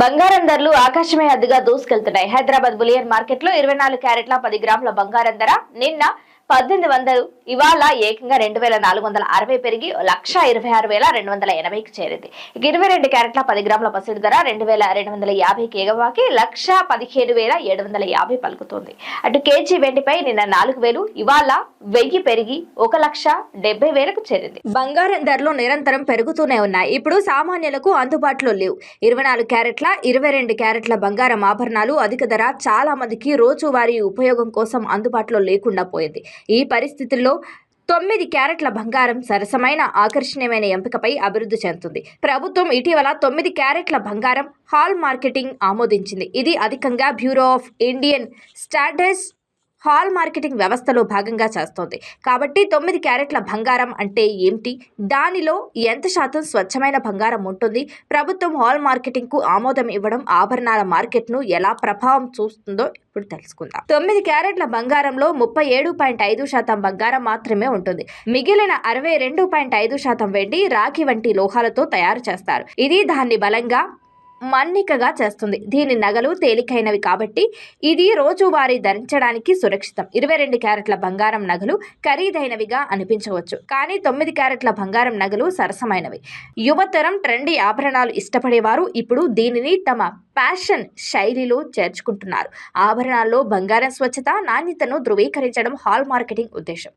బంగారం ధరలు ఆకాశమే అద్దుగా దూసుకెళ్తున్నాయి. హైదరాబాద్ బులియన్ మార్కెట్లో ఇరవై నాలుగు క్యారెట్ల పది గ్రాముల బంగారం ధర. నిన్న పద్దెనిమిది వందలు. ఇవాళ ఏకంగా రెండు వేల నాలుగు వందల అరవై పెరిగి లక్ష ఇరవై ఆరు వేల రెండు వందల ఎనభైకి చేరింది. ఇక ఇరవై రెండు క్యారెట్ల పది గ్రాముల పసిడి ధర రెండు వేల రెండు వందల యాభైకి ఎగవాకి లక్ష పదిహేడు వేల ఏడు వందల యాభై పలుకుతుంది. అటు కేజీ వెండిపై నిన్న నాలుగు వేలు ఇవాళ వెయ్యి పెరిగి ఒక లక్ష డెబ్బై వేలకు చేరింది. బంగారం ధరలు నిరంతరం పెరుగుతూనే ఉన్నాయి. ఇప్పుడు సామాన్యులకు అందుబాటులో లేవు. ఇరవై నాలుగు క్యారెట్ల ఇరవై రెండు క్యారెట్ల బంగారం ఆభరణాలు అధిక ధర చాలా మందికి రోజువారీ ఉపయోగం కోసం అందుబాటులో లేకుండా పోయింది. ఈ పరిస్థితుల్లో తొమ్మిది క్యారెట్ల బంగారం సరసమైన ఆకర్షణీయమైన ఎంపికపై అభివృద్ధి చెందుతుంది. ప్రభుత్వం ఇటీవల తొమ్మిది క్యారెట్ల బంగారం హాల్ మార్కెటింగ్ ఆమోదించింది. ఇది అధికంగా బ్యూరో ఆఫ్ ఇండియన్ స్టాటస్ హాల్ మార్కెటింగ్ వ్యవస్థలో భాగంగా చేస్తోంది. కాబట్టి తొమ్మిది క్యారెట్ల బంగారం అంటే ఏమిటి? దానిలో ఎంత శాతం స్వచ్ఛమైన బంగారం ఉంటుంది? ప్రభుత్వం హాల్ మార్కెటింగ్కు ఆమోదం ఇవ్వడం ఆభరణాల మార్కెట్ను ఎలా ప్రభావం చూస్తుందో ఇప్పుడు తెలుసుకుందాం. తొమ్మిది క్యారెట్ల బంగారంలో ముప్పై ఏడు పాయింట్ ఐదు శాతం బంగారం మాత్రమే ఉంటుంది. మిగిలిన అరవై రెండు పాయింట్ ఐదు శాతం వెండి రాగి వంటి లోహాలతో తయారు చేస్తారు. ఇది దాన్ని బలంగా మన్నికగా చేస్తుంది. దీని నగలు తేలికైనవి కాబట్టి ఇది రోజువారీ ధరించడానికి సురక్షితం. ఇరవై రెండు క్యారెట్ల బంగారం నగలు ఖరీదైనవిగా అనిపించవచ్చు. కానీ తొమ్మిది క్యారెట్ల బంగారం నగలు సరసమైనవి. యువతరం ట్రెండీ ఆభరణాలు ఇష్టపడేవారు ఇప్పుడు దీనిని తమ ఫ్యాషన్ శైలిలో చేర్చుకుంటున్నారు. ఆభరణాల్లో బంగారం స్వచ్ఛత నాణ్యతను ధృవీకరించడం హాల్ మార్కెటింగ్ ఉద్దేశం.